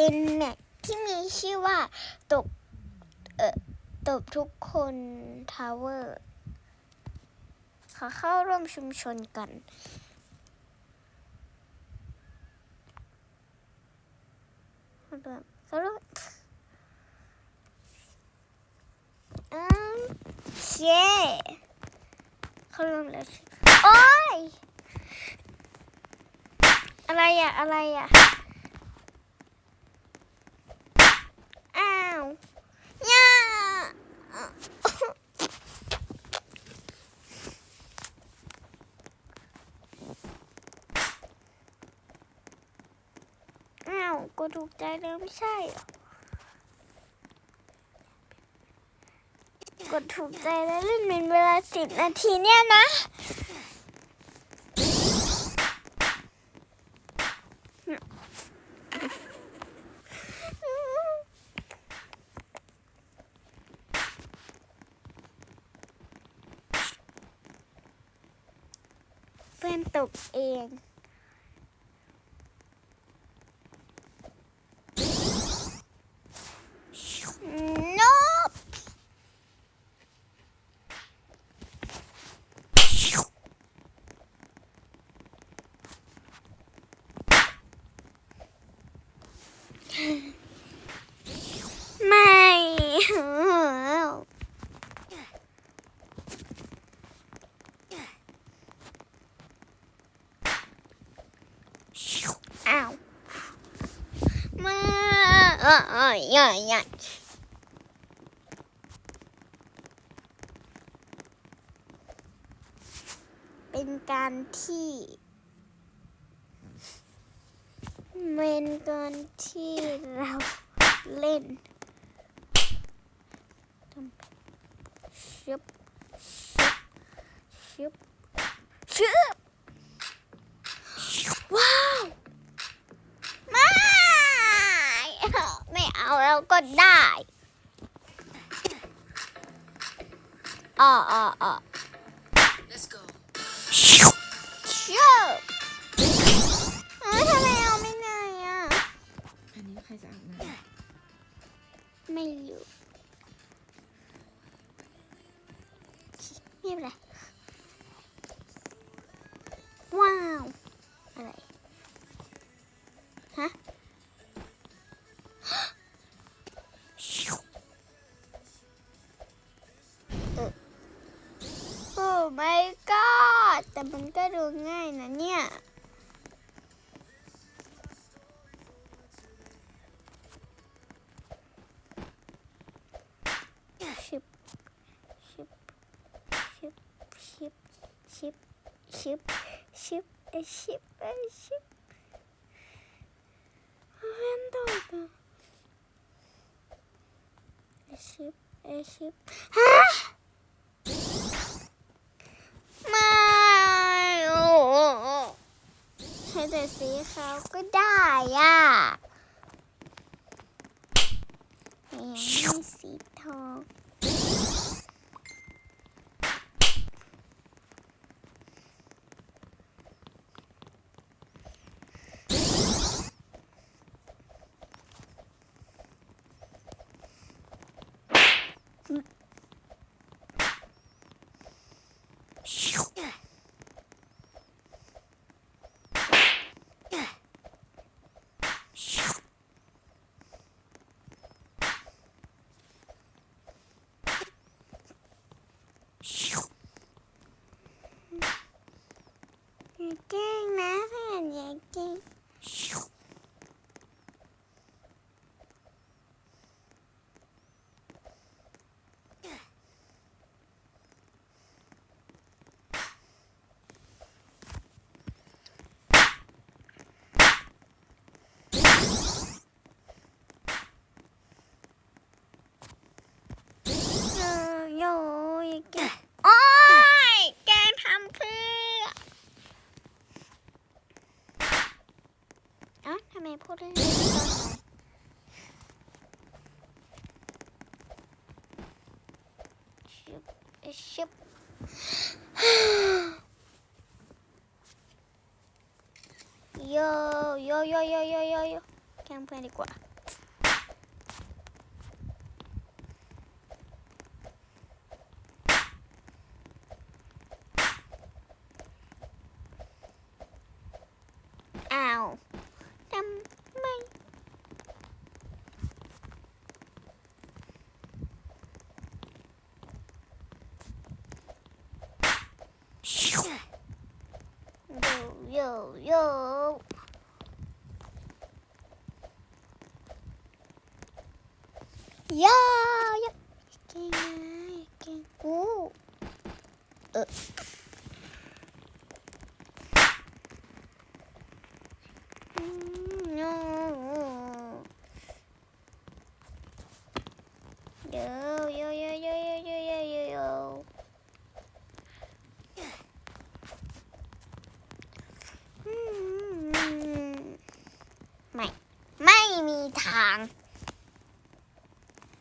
เป็นแมปที่มีชื่อว่าตบเอ่อตบทุกคนทาวเวอร์ขอเข้าร่วมชุมชนกันเข้าร่วมเข้าร่มอืมเย้เข้าร่วมแล้วโอ้ยอะไรอะอะไรอะอ้าวย่าอ้าวก็ ถูกใจแล้วไม่ใช่หรอกดถูกใจแล้วเล่นเป็นเวลาสิบนาทีเนี่ยนะ เพื่อนตกเอง นบไม่ อ้าวมา เอ้ยใหญ่ใหญ่เป็นการที่เป็นการที่เราเล่นชึบชึบชึบชึบว้าว ไม่ ไม่เอาแล้วก็ได้อ๋ออ๋ออ๋อ Let's go. ชิวชิวเอ้ยทำไมเอาไม่ได้อะ อันนี้ใครจะอาบน้ไม่รู้ไม่เป็นไรว้าว อะไร ฮะ แต่มันก็ดูง่ายนะเนี่ยชิบชิบชิบชิบชิบชิบชิบชิบชิบเว้นตัวกันเอยชิบชิบฮะไม่โอ้โอ้ใช้แต่สีขาก็ได้อะแต่ยังไม่สีทอง อย่าแ밤에 포를 내리 다. 슉, 슉. 요, 요, 요, 요, 요, 요, 요. 캠프에 있고 와. Yok. Ya. าง